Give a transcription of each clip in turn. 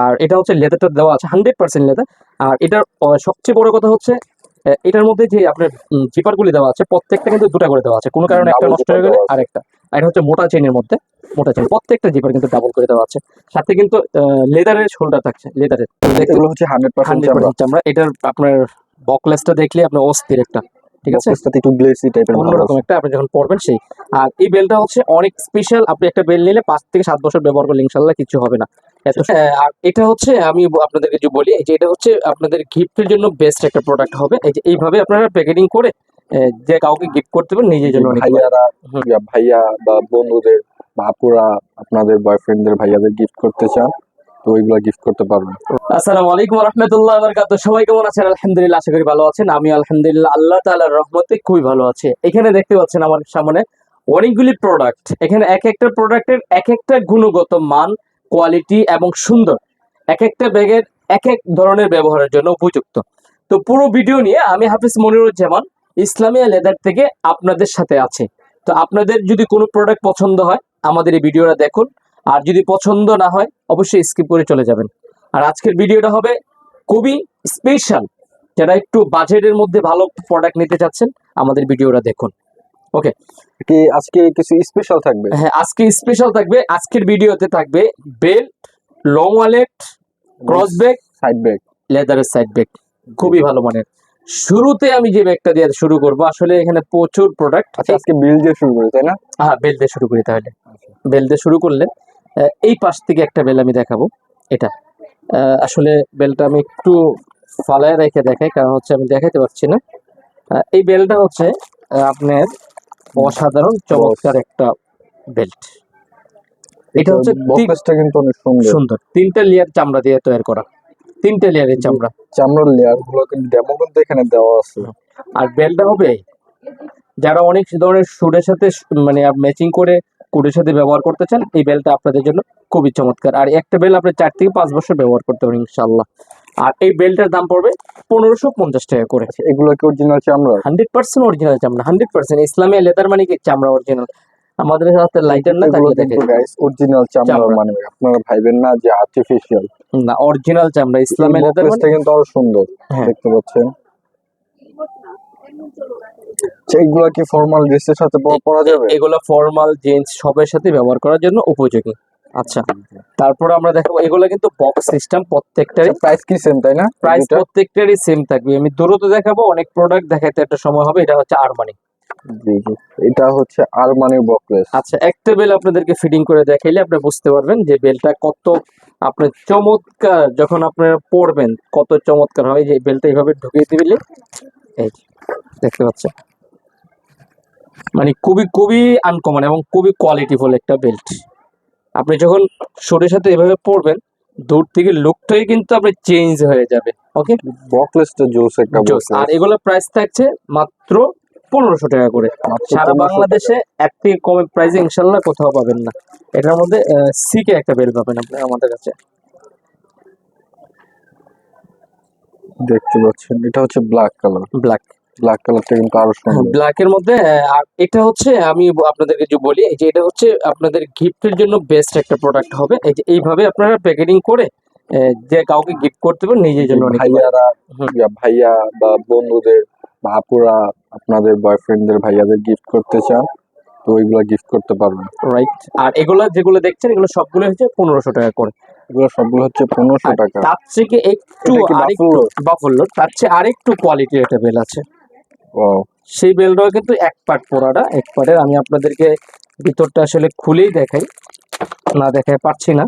আর এটা হচ্ছে লেদারটা দেওয়া আছে হান্ড্রেড পার্সেন্ট লেদার। আর এটার সবচেয়ে বড় কথা হচ্ছে এটার মধ্যে যে আপনার জিপারগুলি দেওয়া আছে প্রত্যেকটা কিন্তু দুটা করে দেওয়া আছে। কোনো কারণে একটা নষ্ট হয়ে গেলে আর এটা হচ্ছে মোটা চেনের মধ্যে মোটা চেন প্রত্যেকটা জিপার কিন্তু ডাবল করে দেওয়া আছে। সাথে কিন্তু লেদারের শোল্ডার থাকছে লেদারের। এগুলো হচ্ছে হান্ড্রেড পার্সেন্ট পার্সেন্ট এটার আপনার বকলেসটা দেখলে আপনার অস্থির একটা ঠিক আছে? একটু গ্লেসি টাইপের অন্যরকম একটা আপনি যখন পড়বেন সেই। আর এই বেলটা হচ্ছে অনেক স্পেশাল আপনি একটা বেল নিলে পাঁচ থেকে সাত বছর ব্যবহার করলে ইনশাল্লাহ কিছু হবে না। এটা হচ্ছে আমি আপনাদেরকে যে বলি যে এটা হচ্ছে আপনাদের গিফটের জন্য বেস্ট একটা প্রোডাক্ট হবে। এই যে এইভাবে আপনারা প্যাকেটিং করে যে কাউকে গিফট করতে পারেন নিজের জন্য। ভাইয়ারা ভাইয়া বা বন্ধুদের বা আপুরা আপনাদের বয়ফ্রেন্ডদের ভাইয়াদের গিফট করতে চান তো ওইগুলা গিফট করতে পারবেন। আসসালামু আলাইকুম রহমতুল্লাহ বরকাত সবাই কেমন আছেন? আলহামদুলিল্লাহ আশা করি ভালো আছেন। আমি আলহামদুলিল্লাহ আল্লাহ তাআলার রহমতে খুবই ভালো আছে। এখানে দেখতে পাচ্ছেন আমার সামনে অনেকগুলি প্রোডাক্ট এখানে এক একটা প্রোডাক্টের এক একটা গুণগত মান কোয়ালিটি এবং সুন্দর। এক একটা ব্যাগের এক এক ধরনের ব্যবহারের জন্য উপযুক্ত। তো পুরো ভিডিও নিয়ে আমি হাফিজ মনিরুজ্জামান ইসলামিয়া লেদার থেকে আপনাদের সাথে আছে। তো আপনাদের যদি কোনো প্রোডাক্ট পছন্দ হয়, আমাদের এই ভিডিওটা দেখুন। আর যদি পছন্দ না হয়, অবশ্যই স্কিপ করে চলে যাবেন। আর আজকের ভিডিওটা হবে খুবই স্পেশাল যারা একটু বাজেটের মধ্যে ভালো প্রোডাক্ট নিতে চাচ্ছেন, আমাদের ভিডিওটা দেখুন। কি আজকে কিছু স্পেশাল থাকবে? হ্যাঁ আজকে স্পেশাল থাকবে আজকের ভিডিওতে থাকবে belt long wallet cross bag side bag লেদারের সাইড ব্যাগ খুবই ভালো মানের। শুরুতে আমি যে ব্যাগটা দিয়ে শুরু করব আসলে এখানে প্রচুর প্রোডাক্ট আচ্ছা আজকে বিল দিয়ে শুরু করি তাই না? হ্যাঁ বেল দিয়ে শুরু করি তাহলে। বেল দিয়ে শুরু করলে এই পাশ থেকে একটা বেল আমি দেখাবো। এটা। আসলে বেলটা আমি একটু ফালায় রেখে দেখাই কারণ হচ্ছে আমি দেখাতে পারছি না। এই বেলটা হচ্ছে আপনার অসাধারণ চমৎকার একটা বেল্ট এটা হচ্ছে বক্সটা কিন্তু অনেক সুন্দর। সুন্দর। তিনটা লেয়ার চামড়া দিয়ে তৈরি করা। তিনটা লেয়ারের চামড়া। চামড়ার লেয়ারগুলো কিন্তু ডেমো কিন্তু এখানে দেওয়া আছে। আর বেল্টটা হবে যারা অনেক ধরনের শুটের সাথে মানে ম্যাচিং করে কোটের সাথে ব্যবহার করতে চান এই বেলটা আপনাদের জন্য খুবই চমৎকার। আর একটা বেল আপনি চার থেকে পাঁচ বছর ব্যবহার করতে পারেন ইনশাল্লাহ আর এই বেলটার দাম পড়বে পনেরোশো পঞ্চাশ টাকা করে। এগুলো কি অরিজিনাল চামড়া হান্ড্রেড পার্সেন্ট অরিজিনাল চামড়া হান্ড্রেড পার্সেন্ট ইসলামিয়া লেদার মানে কি চামড়া অরিজিনাল আমাদের হাতে লাইটার না তাকিয়ে দেখে গাইস অরিজিনাল চামড়া। মানে আপনারা ভাইবেন না যে আর্টিফিশিয়াল না অরিজিনাল চামড়া ইসলামিয়া লেদার মানে কিন্তু আরও সুন্দর হ্যাঁ। দেখতে পাচ্ছেন? আচ্ছা, এগুলো কি ফর্মাল ড্রেসের সাথে পরা যাবে? এগুলো ফর্মাল জিন্স সবের সাথে ব্যবহার করার জন্য উপযোগী। আচ্ছা। তারপর আমরা দেখাবো এগুলো কিন্তু বক্স সিস্টেম প্রত্যেকটারই। প্রাইস কি সেম তাই না? প্রাইস প্রত্যেকটারই সেম থাকবে। আমি দ্রুত দেখাবো অনেক প্রোডাক্ট দেখাতে একটা সময় হবে এটা হচ্ছে আরমানি জি জি। এটা হচ্ছে আরমানি বকলেস আচ্ছা একটা বেল আপনাদেরকে ফিটিং করে দেখাইলে আপনি বুঝতে পারবেন যে বেলটা কত আপনার চমৎকার যখন আপনারা পরবেন কত চমৎকার হয় যে বেলটা এইভাবে ঢুকিয়ে দিলে এই দেখতে পাচ্ছেন? মানে খুবই খুবই আনকমন এবং খুবই কোয়ালিটিফুল একটা বেল্ট আপনি যখন শরীরের সাথে এভাবে পরবেন দূর থেকে লুকটাই কিন্তু আপনি চেঞ্জ হয়ে যাবে ওকে বকলেসটা জোস একটা জোস আর এগুলো প্রাইস থাকছে মাত্র পনেরোশো টাকা করে। সারা বাংলাদেশে এক থেকে কমে প্রাইসে ইনশাল্লাহ কোথাও পাবেন না। এটার মধ্যে সিকে একটা বেল পাবেন আপনি আমাদের কাছে। দেখতে পাচ্ছেন এটা হচ্ছে ব্ল্যাক কালার ব্ল্যাক ব্ল্যাক কালারটা কিন্তু আরও সুন্দর। ব্ল্যাক এর মধ্যে আর এটা হচ্ছে আমি আপনাদেরকে যে বলি যে এটা হচ্ছে আপনাদের গিফটের জন্য বেস্ট একটা প্রোডাক্ট হবে। এই যে এইভাবে আপনারা প্যাকেটিং করে যে কাউকে গিফট করতে পারেন নিজের জন্য ভাইয়ারা ভাইয়া বা বন্ধুদের বা আপুরা আপনাদের বয়ফ্রেন্ডদের ভাইয়াদের গিফট করতে চান তো ওইগুলা গিফট করতে পারবেন। রাইট আর এগুলা যেগুলো দেখছেন এগুলো সবগুলো হচ্ছে পনেরোশো টাকা করে। এগুলো সবগুলো হচ্ছে পনেরোশো টাকা। তার থেকে একটু এটা আরেকটু Buffalo? তার চেয়ে আরেকটু কোয়ালিটির একটা বেল আছে। সেই বেলটাও কিন্তু এক পার্ট পোড়াটা এক পার্টের আমি আপনাদেরকে ভিতরটা আসলে খুলেই দেখাই। না দেখাই পারছি না।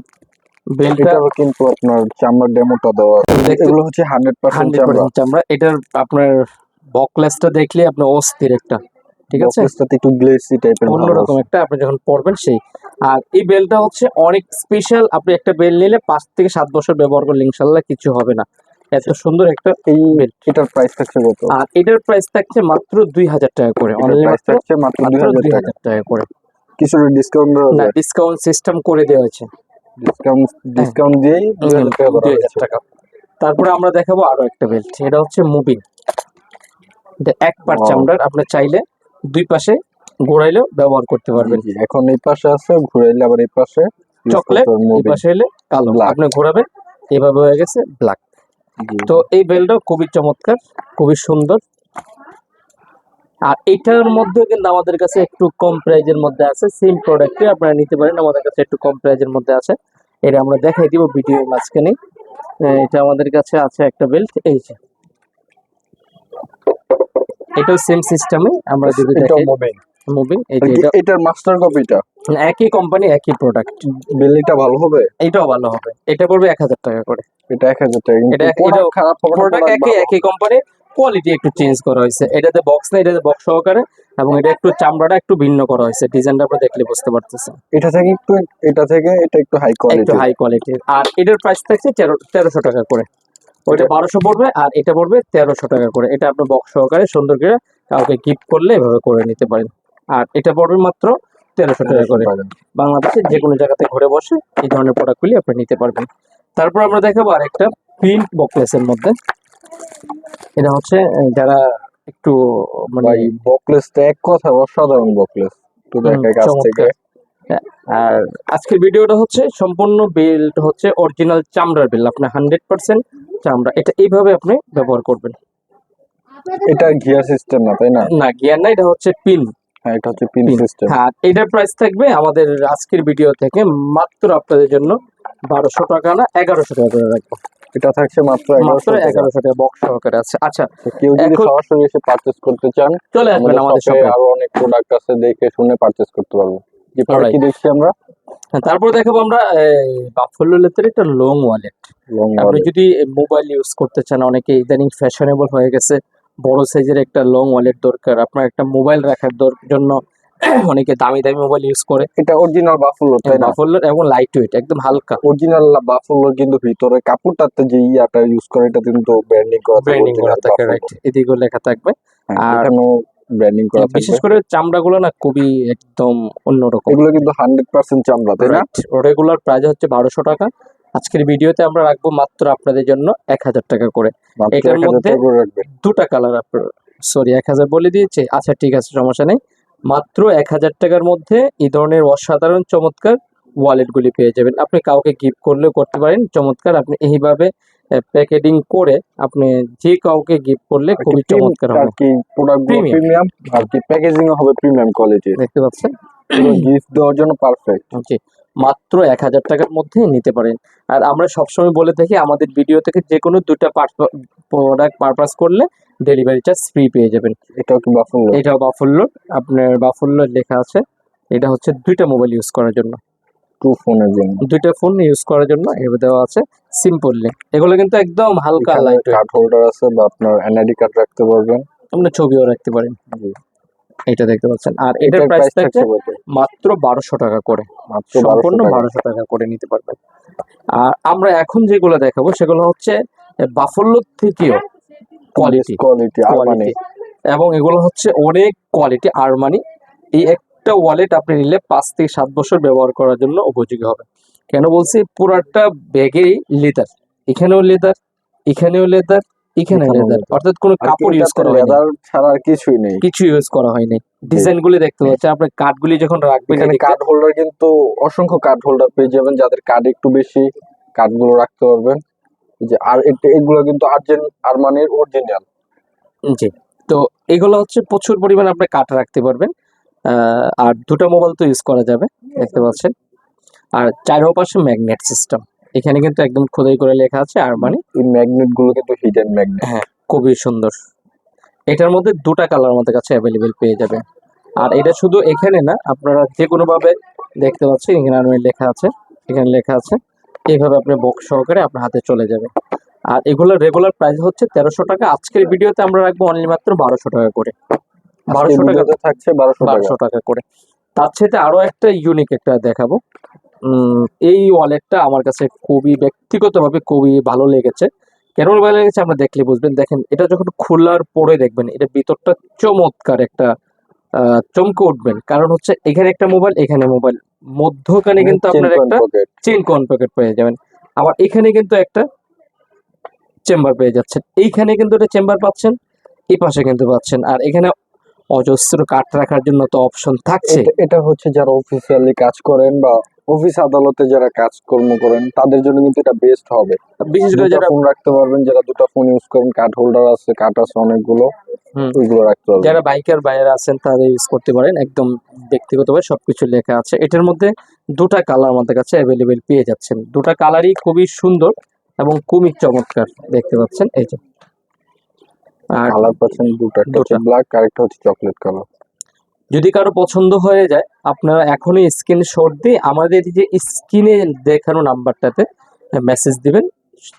বেলটা কিন্তু আপনার চামড়ার ডেমোটা দেওয়া এগুলো হচ্ছে হান্ড্রেড পার্সেন্ট চামড়া। এটার আপনার বকলেসটা দেখলে আপনার অস্থির একটা ঠিক আছে? একটু গ্লেসি টাইপের অন্যরকম একটা আপনি যখন পরবেন সেই। আর এই বেলটা হচ্ছে অনেক স্পেশাল আপনি একটা বেল নিলে পাঁচ থেকে সাত বছর ব্যবহার করলে ইনশাল্লাহ কিছু হবে না। এত সুন্দর একটা এই এটার প্রাইস থাকছে কত? আর এটার প্রাইস থাকছে মাত্র দুই হাজার টাকা করে। এটার অনলি প্রাইস থাকছে মাত্র দুই হাজার টাকা। করে। কিছু ডিসকাউন্ট না ডিসকাউন্ট সিস্টেম করে দেওয়া হয়েছে ডিসকাউন্ট ডিসকাউন্ট দিয়েই দুই হাজার টাকা তারপরে আমরা দেখাবো আরও একটা বেল্ট এটা হচ্ছে মুভিং এটা এক Wow. চামড়ার। আপনি চাইলে দুই পাশে ঘোরাইলেও ব্যবহার করতে পারবেন। এখন এই পাশে আছে ঘুরাইলে আবার এই পাশে চকলেট এই পাশে এলে কালো. আপনি ঘোরাবেন এভাবে হয়ে গেছে ব্ল্যাক। তো এই বেলটাও খুবই চমৎকার খুবই সুন্দর। আর এটার মধ্যে কিন্তু আমাদের কাছে একটু কম প্রাইজের মধ্যে আছে। সেম প্রোডাক্টই আপনারা নিতে পারেন আমাদের কাছে একটু কম প্রাইজের মধ্যে আছে। এটা আমরা দেখাই দিব ভিডিওর মাঝখানে। এটা আমাদের কাছে আছে একটা বেল্ট এই যে। এটাও সেম সিস্টেমে আমরা যদি দেখি মোবাইল মুভিং এই যে এটা এটার মাস্টার কপিটা একই কোম্পানি একই প্রোডাক্ট বেলিটা ভালো হবে? এটাও ভালো হবে। এটা পড়বে এক হাজার টাকা করে। এটা এক হাজার টাকা এটা- এটাও- খারাপ প্রোডাক্ট একই একই কোম্পানির কোয়ালিটি একটু চেঞ্জ করা হয়েছে। এটাতে বক্স না এটাতে বক্স সহকারে এবং এটা একটু চামড়াটা একটু ভিন্ন করা হয়েছে। ডিজাইনটা আপনারা দেখলে বুঝতে পারতেছেন। এটা থেকে একটু এটা থেকে এটা একটু হাই একটু কোয়ালিটি হাই কোয়ালিটির আর এটার প্রাইস থাকছে তেরো- তেরোশো টাকা করে। ওইটা বারোশো পড়বে আর এটা পড়বে তেরোশো টাকা করে। এটা আপনি বক্স সহকারে সুন্দর করে কাউকে গিফট করলে এভাবে করে নিতে পারেন। আর এটা পড়বে মাত্র তেরোশো টাকা করে। বাংলাদেশের যে কোনো জায়গাতে ঘুরে বসে এই ধরনের প্রোডাক্টগুলি আপনি নিতে পারবেন। তারপর আমরা দেখাবো আরেকটা প্রিন্ট বকলেসের মধ্যে। এটা হচ্ছে যারা একটু মানে বকলেসটা এক কথা অসাধারণ বকলেস তো হুম, কাছ থেকে। হ্যাঁ, আর আজকের ভিডিওটা হচ্ছে সম্পূর্ণ বেল্ট হচ্ছে অরিজিনাল চামড়ার বেল আপনি হান্ড্রেড পার্সেন্ট চামড়া। এটা এইভাবে আপনি ব্যবহার করবেন। এটা গিয়ার সিস্টেম না তাই না? না গিয়ার না এটা হচ্ছে পিন হ্যাঁ এটা হচ্ছে পিন সিস্টেম হ্যাঁ এটার প্রাইস থাকবে আমাদের আজকের ভিডিও থেকে মাত্র আপনাদের জন্য বারোশো টাকা না এগারোশো টাকা করে রাখব। এটা থাকছে মাত্র মাত্র এগারোশো টাকা। বক্স সহকারে আছে। আচ্ছা কেউ যদি সরাসরি এসে পারচেজ করতে চান চলে আসবেন আমাদের শপে আরও অনেক প্রোডাক্ট আছে দেখে শুনে পারচেজ করতে পারব। যে পরে Alright. কি দেখছি আমরা? হ্যাঁ, তারপর দেখাবো আমরা বাফলো লেতের একটা লং ওয়ালেট লং আপনি যদি মোবাইল ইউজ করতে চান অনেকে ইদানিং ফ্যাশনেবল হয়ে গেছে। বড় সাইজের একটা লং ওয়ালেট দরকার। আপনার একটা মোবাইল রাখার জন্য অনেকে দামি দামি মোবাইল ইউজ করে। এটা অরিজিনাল বাফুলো বাফলোর এবং লাইট ওয়েট একদম হালকা। অরিজিনাল বাফুলোর কিন্তু ভিতরে কাপড়টাতে যে ইয়াটা ইউজ করে এটা কিন্তু ব্র্যান্ডিং করা থাকে ব্র্যান্ডিং করা থাকে রাইট এদিকেও লেখা থাকবে। হ্যাঁ, আর- ব্র্যান্ডিং করা বিশেষ থাকবে। করে চামড়াগুলো না খুবই একদম অন্যরকম। এগুলো কিন্তু হান্ড্রেড পার্সেন্ট চামড়া তাই না? রেগুলার প্রাইস হচ্ছে বারোশো টাকা। আজকের ভিডিওতে আমরা রাখব মাত্র আপনাদের জন্য এক হাজার টাকা করে। এটার মধ্যে- দুটা কালার সরি এক হাজার বলে দিয়েছে। আচ্ছা ঠিক আছে সমস্যা নেই। মাত্র এক হাজার টাকার মধ্যে এই ধরনের অসাধারণ চমৎকার ওয়ালেট গুলি পেয়ে যাবেন। আপনি কাউকে গিফট করলেও করতে পারেন। চমৎকার আপনি এইভাবে প্যাকেটিং করে আপনি যে কাউকে গিফট করলে খুবই চমৎকার হবে। কি প্রোডাক্ট। প্রিমিয়াম আর কি প্যাকেজিং হবে প্রিমিয়াম কোয়ালিটির দেখতে পাচ্ছেন? গিফট দেওয়ার জন্য পারফেক্ট জি। মাত্র এক হাজার টাকার মধ্যে নিতে পারেন। আর আমরা সবসময় বলে থাকি আমাদের ভিডিও থেকে যে কোনো দুটা প্রোডাক্ট পারপাস করলে ডেলিভারি চার্জ ফ্রি পেয়ে যাবেন। এটাও কি বাফুলো এটাও বাফুল্লোর আপনার বাফুল্লোর লেখা আছে। এটা হচ্ছে দুইটা মোবাইল ইউজ করার জন্য। টু ফোনের জন্য। দুইটা ফোন ইউজ করার জন্য এভাবে দেওয়া আছে সিম্পলি এগুলো কিন্তু একদম হালকা লাইট কার্ড হোল্ডার আছে বা আপনার এনআইডি কার্ড রাখতে পারবেন। আপনার ছবিও রাখতে পারেন। এটা দেখতে পাচ্ছেন। আর এটার প্রাইস থাকছে মাত্র বারোশো টাকা করে। মাত্র সম্পূর্ণ 1200 টাকা। বারোশো টাকা করে নিতে পারবেন। আর আমরা এখন যেগুলো দেখাবো সেগুলো হচ্ছে বাফল্লোর থেকেও কোয়ালিটি কোয়ালিটি আর মানে কোয়ালিটি এবং এগুলো হচ্ছে অনেক কোয়ালিটি আর মানে এই একটা ওয়ালেট আপনি নিলে পাঁচ থেকে সাত বছর ব্যবহার করার জন্য উপযোগী হবে। কেন বলছি? পুরাটা ব্যাগেই লেদার এখানেও লেদার এখানেও লেদার এখানে লেদার অর্থাৎ কোনো কাপড় ইউজ করা হয়নি। লেদার ছাড়া আর কিছুই নেই। কিছু ইউজ করা হয়নি। ডিজাইন গুলি দেখতে পাচ্ছেন আপনার কাঠগুলি যখন রাখবেন এখানে কার্ড হোল্ডার কিন্তু অসংখ্য কার্ড হোল্ডার পেয়ে যাবেন যাদের কার্ড একটু বেশি কার্ডগুলো রাখতে পারবেন। যে আর এগুলো কিন্তু আর্জেন্ট আরমানির অরিজিনাল জি। তো এগুলো হচ্ছে প্রচুর পরিমাণে আপনি কাঠ রাখতে পারবেন। আর দুটো মোবাইল তো ইউজ করা যাবে দেখতে পাচ্ছেন। আর চারো পাশে ম্যাগনেট সিস্টেম এখানে কিন্তু একদম খোদাই করে লেখা আছে আর মানে এই ম্যাগনেটগুলো কিন্তু হিডেন ম্যাগনেট হ্যাঁ খুবই সুন্দর। এটার মধ্যে দুটা কালার আমাদের কাছে অ্যাভেলেবেল পেয়ে যাবে আর এটা শুধু এখানে না আপনারা যে কোনো ভাবে দেখতে পাচ্ছেন এখানে আর লেখা আছে এখানে লেখা আছে। এইভাবে আপনি বক্স সহকারে আপনার হাতে চলে যাবে। আর এগুলোর রেগুলার প্রাইস হচ্ছে তেরোশো টাকা। আজকের ভিডিওতে আমরা রাখব অনলি মাত্র বারোশো টাকা করে। বারোশো টাকা থাকছে বারোশো টাকা। করে। তার সাথে আরও একটা ইউনিক একটা দেখাবো। এই ওয়ালেটটা আমার কাছে খুবই ব্যক্তিগতভাবে খুবই ভালো লেগেছে। কেন ভালো লেগেছে আমরা দেখলে বুঝবেন। দেখেন এটা যখন খোলার পরে দেখবেন এটা ভিতরটা চমৎকার একটা চমকে উঠবেন। কারণ হচ্ছে এখানে একটা মোবাইল এখানে মোবাইল মধ্যখানে কিন্তু আপনার একটা চেন কোন প্যাকেট পেয়ে যাবেন। আবার এখানে কিন্তু একটা চেম্বার পেয়ে যাচ্ছেন। এইখানে কিন্তু একটা চেম্বার পাচ্ছেন এই পাশে কিন্তু পাচ্ছেন। আর এখানে অজস্র কাঠ রাখার জন্য তো অপশন থাকছে। এটা হচ্ছে যারা অফিসিয়ালি কাজ করেন বা অফিস আদালতে যারা কাজকর্ম করেন তাদের জন্য কিন্তু এটা বেস্ট হবে। বিশেষ করে যারা ফোন রাখতে পারবেন যারা দুটো ফোন ইউজ করেন কার্ড হোল্ডার আছে কার্ড আছে অনেকগুলো। ওইগুলো রাখতে পারবেন। যারা বাইকার বাইরে আছেন তারা ইউজ করতে পারেন একদম ব্যক্তিগতভাবে সবকিছু লেখা আছে। এটার মধ্যে দুটা কালার আমাদের কাছে অ্যাভেলেবেল পেয়ে যাচ্ছেন। দুটা কালারই খুবই সুন্দর এবং খুবই চমৎকার দেখতে পাচ্ছেন এই যে। আর কালার পাচ্ছেন দুটো ব্ল্যাক আর একটা হচ্ছে চকলেট কালার যদি কারও পছন্দ হয়ে যায় আপনারা এখনই স্ক্রিনশট দিয়ে আমাদের যে স্ক্রিনে দেখানো নাম্বারটাতে মেসেজ দিবেন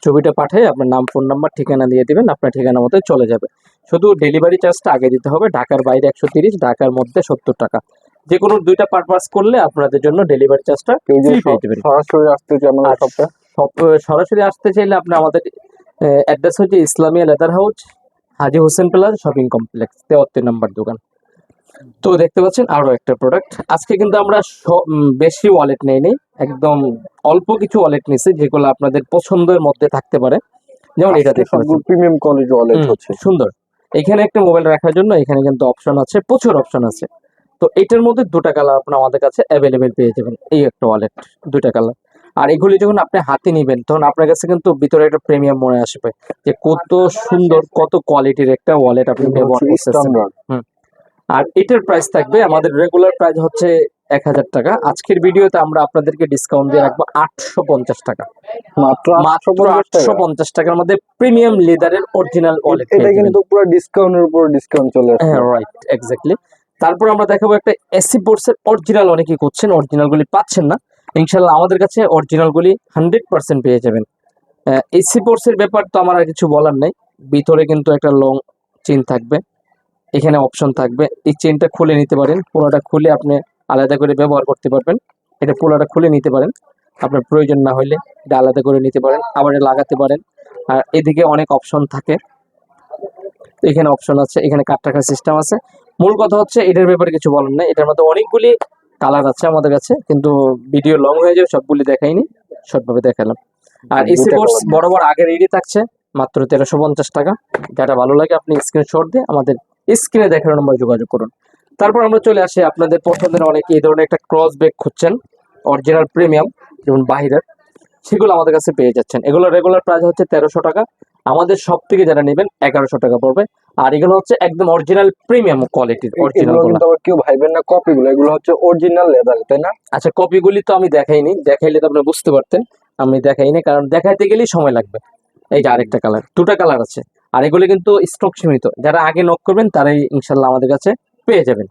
ছবিটা পাঠিয়ে আপনার নাম ফোন নাম্বার ঠিকানা দিয়ে দিবেন আপনার ঠিকানা মতো চলে যাবে। শুধু ডেলিভারি চার্জটা আগে দিতে হবে ঢাকার বাইরে একশো তিরিশ ঢাকার মধ্যে সত্তর টাকা। যে কোনো দুইটা পারপাস করলে আপনাদের জন্য ডেলিভারি চার্জটা সরাসরি আসতে সব সরাসরি আসতে চাইলে আপনি আমাদের অ্যাড্রেস হচ্ছে Islamia leather house Haji Hossain plaza shopping complex তেয়াত্তর নম্বর দোকান। তো দেখতে পাচ্ছেন আরও একটা প্রোডাক্ট আজকে কিন্তু আমরা বেশি ওয়ালেট নেই নেই একদম অল্প কিছু ওয়ালেট নিয়েছি যেগুলো আপনাদের পছন্দের মধ্যে থাকতে পারে। যেমন এটা প্রিমিয়াম কোয়ালিটি ওয়ালেট হচ্ছে। সুন্দর। এখানে একটা মোবাইল রাখার জন্য এখানে কিন্তু অপশন আছে প্রচুর অপশন আছে। তো এটার মধ্যে দুটা কালার আপনার আমাদের কাছে অ্যাভেলেবেল পেয়ে যাবেন এই একটা ওয়ালেট দুটা কালার আর এগুলি যখন আপনি হাতে নিবেন তখন আপনার কাছে কিন্তু ভিতরে একটা প্রিমিয়াম মনে আসবে যে কত সুন্দর কত কোয়ালিটির একটা ওয়ালেট আপনি ব্যবহার করতেছেন। আর এটার প্রাইস থাকবে আমাদের রেগুলার প্রাইস হচ্ছে এক হাজার টাকা। আজকের ভিডিওতে আমরা আপনাদেরকে ডিসকাউন্ট দিয়ে রাখব আটশো পঞ্চাশ টাকা। মাত্র আটশো আটশো পঞ্চাশ টাকার মধ্যে প্রিমিয়াম লেদারের অরিজিনাল ওয়ালেট এটা কিন্তু পুরো ডিসকাউন্টের উপর ডিসকাউন্ট চলে আসছে হ্যাঁ রাইট এক্স্যাক্টলি তারপর আমরা দেখাবো একটা এসি বোর্ডসের অরিজিনাল অনেকেই করছেন অরিজিনালগুলি পাচ্ছেন না। ইনশাল্লাহ আমাদের কাছে অরিজিনালগুলি হান্ড্রেড পার্সেন্ট পেয়ে যাবেন। এসি বোর্ডসের ব্যাপার তো আমার আর কিছু বলার নেই। ভিতরে কিন্তু একটা লং চেন থাকবে। এখানে অপশন থাকবে। এই চেনটা খুলে নিতে পারেন। পুরোটা খুলে আপনি আলাদা করে ব্যবহার করতে পারবেন। এটা পুরোটা খুলে নিতে পারেন। আপনার প্রয়োজন না হলে এটা আলাদা করে নিতে পারেন। আবার লাগাতে পারেন। আর এদিকে অনেক অপশন থাকে। এখানে অপশন আছে এখানে কাট রাখার সিস্টেম আছে। মূল কথা হচ্ছে এটার ব্যাপারে কিছু বলার নাই। এটার মধ্যে অনেকগুলি কালার আছে আমাদের কাছে কিন্তু ভিডিও লং হয়ে যাবে সবগুলি দেখাইনি। শর্টভাবে দেখালাম। আর এসি কোর্স। বরাবর আগের রেডি থাকছে মাত্র তেরোশো পঞ্চাশ টাকা। যেটা ভালো লাগে আপনি স্ক্রিনশট দিয়ে আমাদের স্ক্রিনে দেখানোর নম্বর যোগাযোগ করুন। তারপর আমরা চলে আসি আপনাদের পছন্দের অনেকে এই ধরনের একটা ক্রস ব্যাগ খুঁজছেন অরিজিনাল প্রিমিয়াম যেমন বাহিরের সেগুলো আমাদের কাছে পেয়ে যাচ্ছেন। এগুলো রেগুলার প্রাইস হচ্ছে তেরোশো টাকা। আমাদের সব থেকে যারা নেবেন এগারোশো টাকা পড়বে। আর এগুলো হচ্ছে একদম অরিজিনাল প্রিমিয়াম কোয়ালিটির অরিজিনাল কিন্তু আবার কেউ ভাইবেন না কপি গুলো এগুলো হচ্ছে অরিজিনাল লেদার তাই না? আচ্ছা কপিগুলি তো আমি দেখাইনি। দেখাইলে তো আপনি বুঝতে পারতেন। আমি দেখাইনি কারণ দেখাইতে গেলেই সময় লাগবে। এই যে আরেকটা কালার দুটা কালার আছে। আর এগুলি কিন্তু স্টক সীমিত। যারা আগে নক করবেন তারাই ইনশাল্লাহ আমাদের কাছে পেয়ে যাবেন।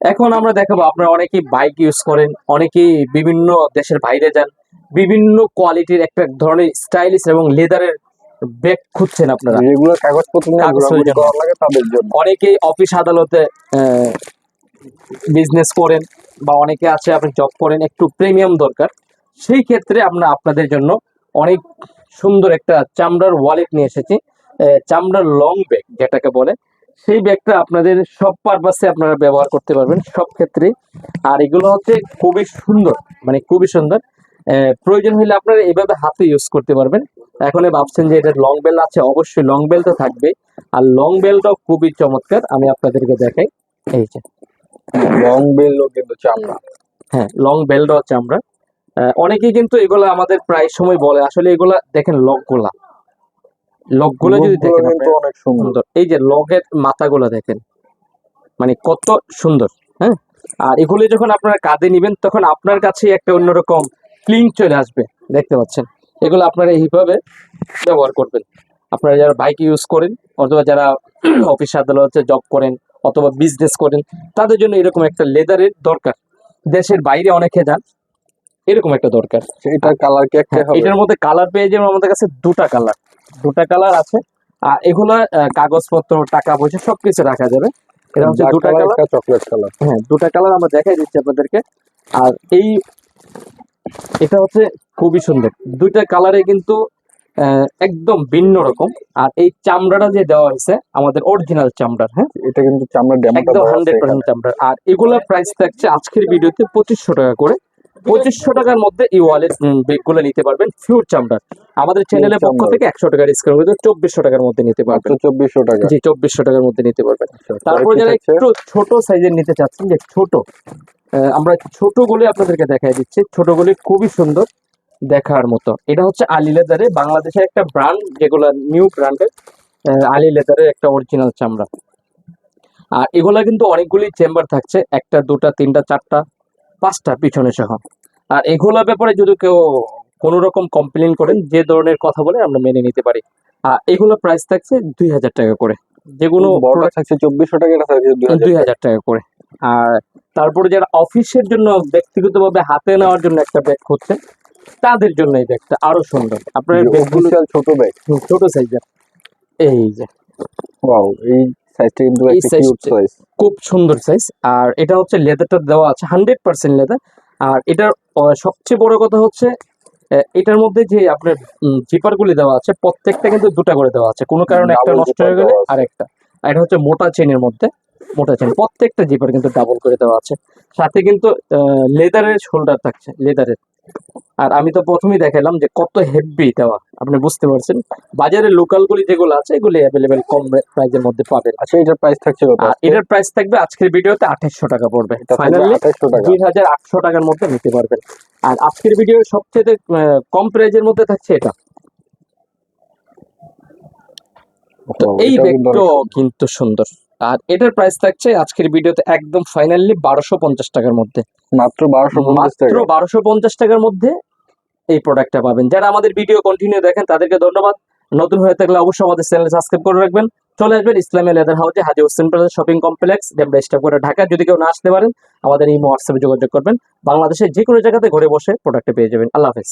এখন আমরা দেখাবো আপনারা অনেকেই বাইক ইউজ করেন অনেকেই বিভিন্ন দেশের বাইরে যান বিভিন্ন কোয়ালিটির একটা ধরনের স্টাইলিশ এবং লেদারের ব্যাগ খুঁজছেন আপনারা। রেগুলার কাগজপত্র লাগে তাদের জন্য। অনেকেই অফিস আদালতে বিজনেস করেন বা অনেকে আছে আপনি জব করেন একটু প্রিমিয়াম দরকার। সেই ক্ষেত্রে আমরা আপনাদের জন্য অনেক সুন্দর একটা চামড়ার ওয়ালেট নিয়ে এসেছি। চামড়ার লং ব্যাগ যেটাকে বলে, সেই ব্যাগটা আপনাদের সব পারপাসে আপনারা ব্যবহার করতে পারবেন সব ক্ষেত্রে। আর এগুলো হচ্ছে খুবই সুন্দর মানে খুবই সুন্দর। প্রয়োজন হলে আপনারা এইভাবে হাতে ইউজ করতে পারবেন। এখন ভাবছেন যে এটা লং বেল আছে, অবশ্যই লং বেল তো থাকবে। আর লং বেলটাও খুবই চমৎকার, আমি আপনাদেরকে দেখাই। এই যে লং বেলও কিন্তু চামড়া। হ্যাঁ লং বেলটা চামড়া। অনেকেই কিন্তু এগুলো আমাদের প্রায় সময় বলে, আসলে এগুলা দেখেন লকগুলা লকগুলো যদি দেখেন অনেক সুন্দর। এই যে লগের মাথাগুলো দেখেন মানে কত সুন্দর হ্যাঁ? আর এগুলি যখন আপনারা কাঁধে নিবেন তখন আপনার কাছে একটা অন্যরকম ক্লিন চলে আসবে দেখতে পাচ্ছেন? এগুলো আপনারা এইভাবে ব্যবহার করবেন। আপনারা যারা বাইক ইউজ করেন অথবা যারা অফিস আদালতে জব করেন অথবা বিজনেস করেন তাদের জন্য এরকম একটা লেদারের দরকার। দেশের বাইরে অনেকে যান এরকম একটা দরকার। এটার কালার হ্যাঁ, এটার মধ্যে কালার পেয়ে যাবেন আমাদের কাছে দুটা কালার দুটা কালার আছে। আর এগুলা কাগজপত্র টাকা পয়সা সবকিছু রাখা যাবে। এটা হচ্ছে দুটা কালার চকলেট কালার হ্যাঁ দুটা কালার আমরা দেখাই দিচ্ছি আপনাদেরকে। আর এই এটা হচ্ছে খুবই সুন্দর। দুইটা কালারে কিন্তু একদম ভিন্ন রকম। আর এই চামড়াটা যে দেওয়া হয়েছে আমাদের অরিজিনাল চামড়ার হ্যাঁ? এটা কিন্তু ড্যামটা একদম হান্ড্রেড। পার্সেন্ট চামড়ার। আর এগুলোর প্রাইস থাকছে আজকের ভিডিওতে পঁচিশশো টাকা করে। পঁচিশশো টাকার মধ্যে এই ওয়ালেট বেগগুলো নিতে পারবেন। ফিউর চামড়ার। আমাদের চ্যানেলের পক্ষ থেকে একশো টাকা ডিসকাউন্ট করে চব্বিশশো টাকার মধ্যে নিতে পারবেন। চব্বিশশো টাকা। জি চব্বিশশো টাকার মধ্যে নিতে পারবেন। আচ্ছা, তারপর যারা একটু ছোট সাইজের নিতে চাচ্ছেন যে ছোট আমরা ছোটগুলি আপনাদেরকে দেখাই দিচ্ছি। ছোটগুলি খুবই সুন্দর দেখার মতো। এটা হচ্ছে আলি লেদারে বাংলাদেশের একটা ব্র্যান্ড যেগুলো নিউ ব্র্যান্ডের আলি লেদারের একটা অরিজিনাল চামড়া। আর এগুলা কিন্তু অনেকগুলি চেম্বার থাকছে একটা দুটা তিনটা চারটা পাঁচটা পিছনে সহ। আর এগুলোর ব্যাপারে যদি কেউ কোনো রকম কমপ্লেন করেন যে ধরনের কথা বলে আমরা মেনে নিতে পারি। আর এগুলো প্রাইস থাকছে দুই হাজার টাকা করে। যেগুলো বড়টা থাকছে চব্বিশশো টাকা এটা থাকছে দুই হাজার টাকা। করে। আর তারপরে যারা অফিসের জন্য ব্যক্তিগতভাবে হাতে নেওয়ার জন্য একটা ব্যাগ হচ্ছে তাদের জন্য এই ব্যাগটা আরও সুন্দর। আপনার ব্যাগগুলো ছোট ব্যাগ ছোট সাইজের এই যে। ওয়াও এই সাইজটা কিন্তু একটা কিউট সাইজ খুব সুন্দর সাইজ আর এটা হচ্ছে লেদারটা দেওয়া আছে হান্ড্রেড পার্সেন্ট লেদার আর এটার সবচেয়ে বড় কথা হচ্ছে এটার মধ্যে যে আপনার জিপার গুলি দেওয়া আছে প্রত্যেকটা কিন্তু দুটা করে দেওয়া আছে। কোনো কারণে একটা নষ্ট হয়ে গেলে আর একটা এটা হচ্ছে মোটা চেনের মধ্যে মোটা চেন প্রত্যেকটা জিপার কিন্তু ডাবল করে দেওয়া আছে। সাথে কিন্তু লেদারের শোল্ডার থাকছে লেদারের আর আমি তো প্রথমেই দেখালাম যে কত হেভি দেওয়া আপনি বুঝতে পারছেন? বাজারে লোকাল গুলি যেগুলো আছে এগুলি অ্যাভেলেবেল কম প্রাইসের মধ্যে পাবেন। আচ্ছা এটার প্রাইস থাকছে এটার প্রাইস থাকবে আজকের ভিডিওতে আঠাশশো টাকা পড়বে। ফাইনালি দুই হাজার আটশো টাকার মধ্যে নিতে পারবেন। আর আজকের ভিডিও সবচেয়ে কম প্রাইজের মধ্যে থাকছে এটা। তো এই ব্যাগটাও কিন্তু সুন্দর। আর এটার প্রাইস থাকছে আজকের ভিডিওতে একদম ফাইনালি বারোশো পঞ্চাশ টাকার মধ্যে। মাত্র বারোশো মাত্র বারোশো পঞ্চাশ টাকার মধ্যে এই প্রোডাক্টটা পাবেন। যারা আমাদের ভিডিও কন্টিনিউ দেখেন তাদেরকে ধন্যবাদ। নতুন হয়ে থাকলে অবশ্যই আমাদের চ্যানেল সাবস্ক্রাইব করে রাখবেন। চলে আসবেন ইসলামিয়া লেদার হাউসে Haji Hossain plaza shopping complex Demra staff করে ঢাকা। যদি কেউ না আসতে পারেন আমাদের এই হোয়াটসঅ্যাপে যোগাযোগ করবেন। বাংলাদেশের যে কোনো জায়গাতে ঘরে বসে প্রোডাক্টটা পেয়ে যাবেন। আল্লাহ হাফেজ।